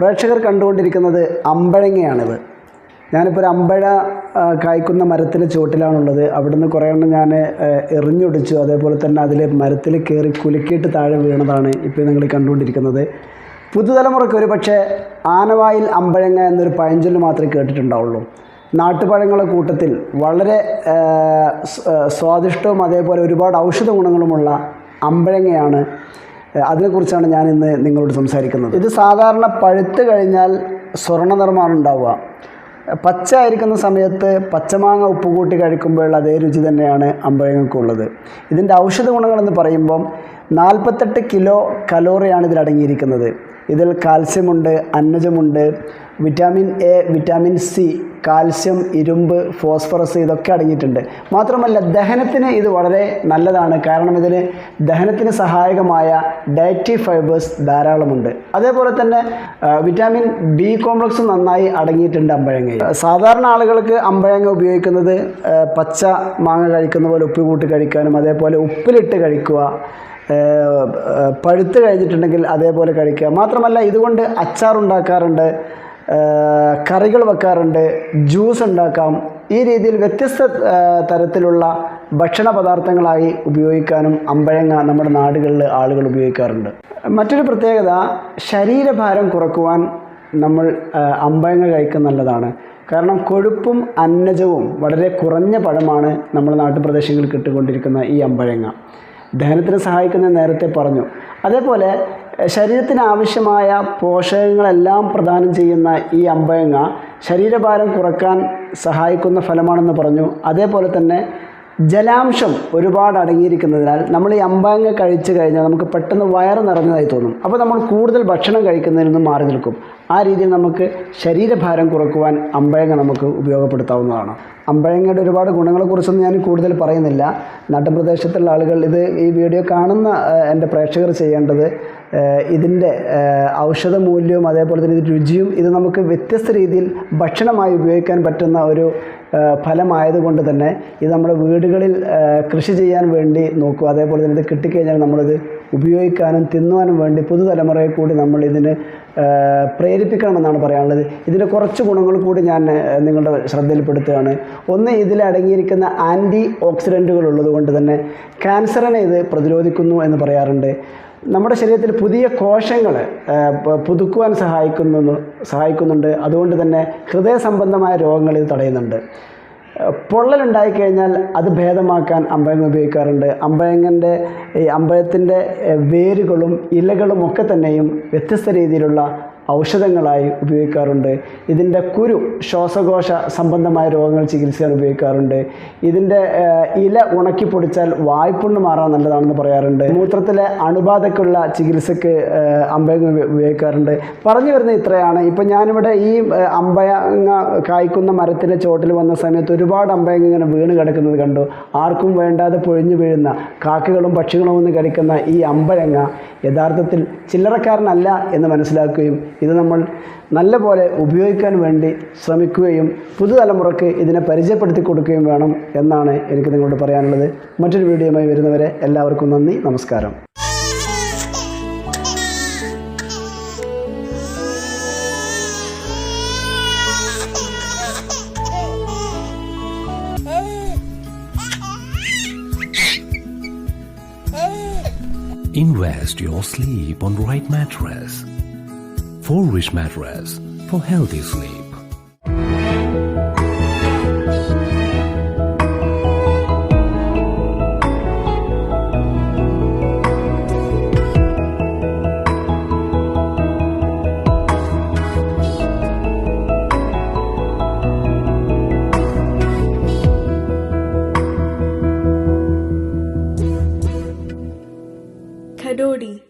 പ്രേക്ഷകർ കണ്ടുകൊണ്ടിരിക്കുന്നത് അമ്പഴങ്ങയാണിത്. ഞാനിപ്പോൾ ഒരു അമ്പഴ കായ്ക്കുന്ന മരത്തിന്റെ ചുവട്ടിലാണുള്ളത്. അവിടുന്ന് കുറേ എണ്ണം ഞാൻ എറിഞ്ഞൊടിച്ചു. അതേപോലെ തന്നെ അതിൽ മരത്തിൽ കയറി കുലുക്കിയിട്ട് താഴെ വീണതാണ് ഇപ്പോൾ നിങ്ങൾ കണ്ടുകൊണ്ടിരിക്കുന്നത്. പുതുതലമുറയ്ക്ക് ഒരു പക്ഷേ ആനവായിൽ അമ്പഴങ്ങ എന്നൊരു പഴഞ്ചൊല്ല് മാത്രമേ കേട്ടിട്ടുണ്ടാവുള്ളൂ. നാട്ടുപഴങ്ങളുടെ കൂട്ടത്തിൽ വളരെ സ്വാദിഷ്ടവും അതേപോലെ ഒരുപാട് ഔഷധ ഗുണങ്ങളുമുള്ള അമ്പഴങ്ങയാണ് അതിനെക്കുറിച്ചാണ് ഞാൻ ഇന്ന് നിങ്ങളോട് സംസാരിക്കുന്നത്. ഇത് സാധാരണ പഴുത്ത് കഴിഞ്ഞാൽ സ്വർണ നിർമ്മാണം ഉണ്ടാവുക. പച്ച ആയിരിക്കുന്ന സമയത്ത് പച്ചമാങ്ങ ഉപ്പ് കൂട്ടി കഴിക്കുമ്പോഴുള്ള അതേ രുചി തന്നെയാണ് അമ്പഴങ്ങൾക്കുള്ളത്. ഇതിന്റെ ഔഷധ ഗുണങ്ങളെന്ന് പറയുമ്പം നാൽപ്പത്തെട്ട് കിലോ കലോറിയാണ് ഇതിൽ അടങ്ങിയിരിക്കുന്നത്. ഇതിൽ കാൽസ്യമുണ്ട് അന്നജമുണ്ട് vitamin A vitamin C calcium ഇരുമ്പ് ഫോസ്ഫറസ് ഇതൊക്കെ അടങ്ങിയിട്ടുണ്ട്. മാത്രമല്ല ദഹനത്തിന് ഇത് വളരെ നല്ലതാണ്. കാരണം ഇതിന് ദഹനത്തിന് സഹായകമായ ഡയറ്റി ഫൈബേഴ്സ് ധാരാളമുണ്ട്. അതേപോലെ തന്നെ വിറ്റാമിൻ ബി കോംപ്ലക്സ് നന്നായി അടങ്ങിയിട്ടുണ്ട് അമ്പഴങ്ങയിൽ. സാധാരണ ആളുകൾക്ക് അമ്പഴങ്ങ ഉപയോഗിക്കുന്നത് പച്ച മാങ്ങ കഴിക്കുന്ന പോലെ ഉപ്പ് കൂട്ടി കഴിക്കാനും അതേപോലെ ഉപ്പിലിട്ട് കഴിക്കുക പഴുത്ത് കഴിഞ്ഞിട്ടുണ്ടെങ്കിൽ അതേപോലെ കഴിക്കുക. മാത്രമല്ല ഇതുകൊണ്ട് അച്ചാറുണ്ടാക്കാറുണ്ട്. ഏഹ് കറികൾ വെക്കാറുണ്ട് ജ്യൂസ് ഉണ്ടാക്കാം. ഈ രീതിയിൽ വ്യത്യസ്ത തരത്തിലുള്ള ഭക്ഷണ പദാർത്ഥങ്ങളായി ഉപയോഗിക്കാനും അമ്പഴങ്ങ നമ്മുടെ നാടുകളിൽ ആളുകൾ ഉപയോഗിക്കാറുണ്ട്. മറ്റൊരു പ്രത്യേകത ശരീരഭാരം കുറക്കുവാൻ നമ്മൾ അമ്പഴങ്ങ കഴിക്കുന്ന നല്ലതാണ്. കാരണം കൊഴുപ്പും അന്നജവും വളരെ കുറഞ്ഞ പഴമാണ് നമ്മുടെ നാട്ടുപ്രദേശങ്ങളിൽ കിട്ടുകൊണ്ടിരിക്കുന്ന ഈ അമ്പഴങ്ങ. ദഹനത്തിന് സഹായിക്കുന്ന നേരത്തെ പറഞ്ഞു. അതേപോലെ ശരീരത്തിന് ആവശ്യമായ പോഷകങ്ങളെല്ലാം പ്രദാനം ചെയ്യുന്ന ഈ അമ്പയങ്ങ ശരീരഭാരം കുറയ്ക്കാൻ സഹായിക്കുന്ന ഫലമാണെന്ന് പറഞ്ഞു. അതേപോലെ തന്നെ ജലാംശം ഒരുപാട് അടങ്ങിയിരിക്കുന്നതിനാൽ നമ്മൾ ഈ അമ്പാങ്ങ കഴിച്ചു കഴിഞ്ഞാൽ നമുക്ക് പെട്ടെന്ന് വയറ് നിറഞ്ഞതായി തോന്നും. അപ്പോൾ നമ്മൾ കൂടുതൽ ഭക്ഷണം കഴിക്കുന്നതിൽ നിന്നും മാറി നിൽക്കും. ആ രീതിയിൽ നമുക്ക് ശരീരഭാരം കുറക്കുവാൻ അമ്പഴങ്ങ നമുക്ക് ഉപയോഗപ്പെടുത്താവുന്നതാണ്. അമ്പഴങ്ങയുടെ ഒരുപാട് ഗുണങ്ങളെക്കുറിച്ചൊന്നും ഞാൻ കൂടുതൽ പറയുന്നില്ല. നാട്ടുപ്രദേശത്തുള്ള ആളുകൾ ഇത് ഈ വീഡിയോ കാണുന്ന എന്റെ പ്രേക്ഷകർ ചെയ്യേണ്ടത് ഇതിന്റെ ഔഷധ മൂല്യവും അതേപോലെ തന്നെ ഇതിന്റെ രുചിയും ഇത് നമുക്ക് വ്യത്യസ്ത രീതിയിൽ ഭക്ഷണമായി ഉപയോഗിക്കാൻ പറ്റുന്ന ഒരു ഫലമായതുകൊണ്ട് തന്നെ ഇത് നമ്മുടെ വീടുകളിൽ കൃഷി ചെയ്യാൻ വേണ്ടി നോക്കുക. അതേപോലെ തന്നെ ഇത് കിട്ടിക്കഴിഞ്ഞാൽ നമ്മളിത് ഉപയോഗിക്കാനും തിന്നുവാനും വേണ്ടി പുതുതലമുറയെ കൂടി നമ്മൾ ഇതിന് പ്രേരിപ്പിക്കണമെന്നാണ് പറയാനുള്ളത്. ഇതിന്റെ കുറച്ച് ഗുണങ്ങൾ കൂടി ഞാൻ നിങ്ങളുടെ ശ്രദ്ധയിൽപ്പെടുത്തുകയാണ്. ഒന്ന് ഇതിൽ അടങ്ങിയിരിക്കുന്ന ആന്റി ഓക്സിഡന്റുകൾ ഉള്ളതുകൊണ്ട് തന്നെ ക്യാൻസറിനെ ഇത് പ്രതിരോധിക്കുന്നു എന്ന് പറയാറുണ്ട്. നമ്മുടെ ശരീരത്തിൽ പുതിയ കോശങ്ങൾ പുതുക്കുവാൻ സഹായിക്കുന്നു സഹായിക്കുന്നുണ്ട്. അതുകൊണ്ട് തന്നെ ഹൃദയ സംബന്ധമായ രോഗങ്ങൾ ഇത് തടയുന്നുണ്ട്. പൊള്ളലുണ്ടായി കഴിഞ്ഞാൽ അത് ഭേദമാക്കാൻ അമ്പഴങ്ങ ഉപയോഗിക്കാറുണ്ട്. അമ്പഴങ്ങന്റെ ഈ വേരുകളും ഇലകളും ഒക്കെ തന്നെയും വ്യത്യസ്ത രീതിയിലുള്ള ഔഷധങ്ങളായി ഉപയോഗിക്കാറുണ്ട്. ഇതിന്റെ കുരു ശ്വാസകോശ സംബന്ധമായ രോഗങ്ങൾ ചികിത്സിക്കാൻ ഉപയോഗിക്കാറുണ്ട്. ഇതിന്റെ ഇല ഉണക്കി പൊടിച്ചാൽ വായ്പുണ്ണ് മാറാൻ നല്ലതാണെന്ന് പറയാറുണ്ട്. മൂത്രത്തിലെ അണുബാധക്കുള്ള ചികിത്സയ്ക്ക് അമ്പയങ്ങ ഉപയോഗിക്കാറുണ്ട്. പറഞ്ഞു വരുന്നത് ഇത്രയാണ്. ഇപ്പം ഞാനിവിടെ ഈ അമ്പയങ്ങ കായ്ക്കുന്ന മരത്തിന്റെ ചോട്ടിൽ വന്ന സമയത്ത് ഒരുപാട് അമ്പയങ്ങ ഇങ്ങനെ വീണ് കിടക്കുന്നത് കണ്ടു. ആർക്കും വേണ്ടാതെ പൊഴിഞ്ഞു വീഴുന്ന കാക്കകളും പക്ഷികളും ഒന്ന് കഴിക്കുന്ന ഈ അമ്പഴങ്ങ യഥാർത്ഥത്തിൽ ചില്ലറക്കാരനല്ല എന്ന് മനസ്സിലാക്കുകയും ഇത് നമ്മൾ നല്ല പോലെ ഉപയോഗിക്കാൻ വേണ്ടി ശ്രമിക്കുകയും പുതുതലമുറയ്ക്ക് ഇതിനെ പരിചയപ്പെടുത്തി കൊടുക്കുകയും വേണം എന്നാണ് എനിക്ക് നിങ്ങളോട് പറയാനുള്ളത് മറ്റൊരു വീഡിയോയുമായി വരുന്നവരെ എല്ലാവർക്കും നന്ദി നമസ്കാരം Invest your sleep on right mattress. 4 Wish mattress for healthy sleep. Kadodi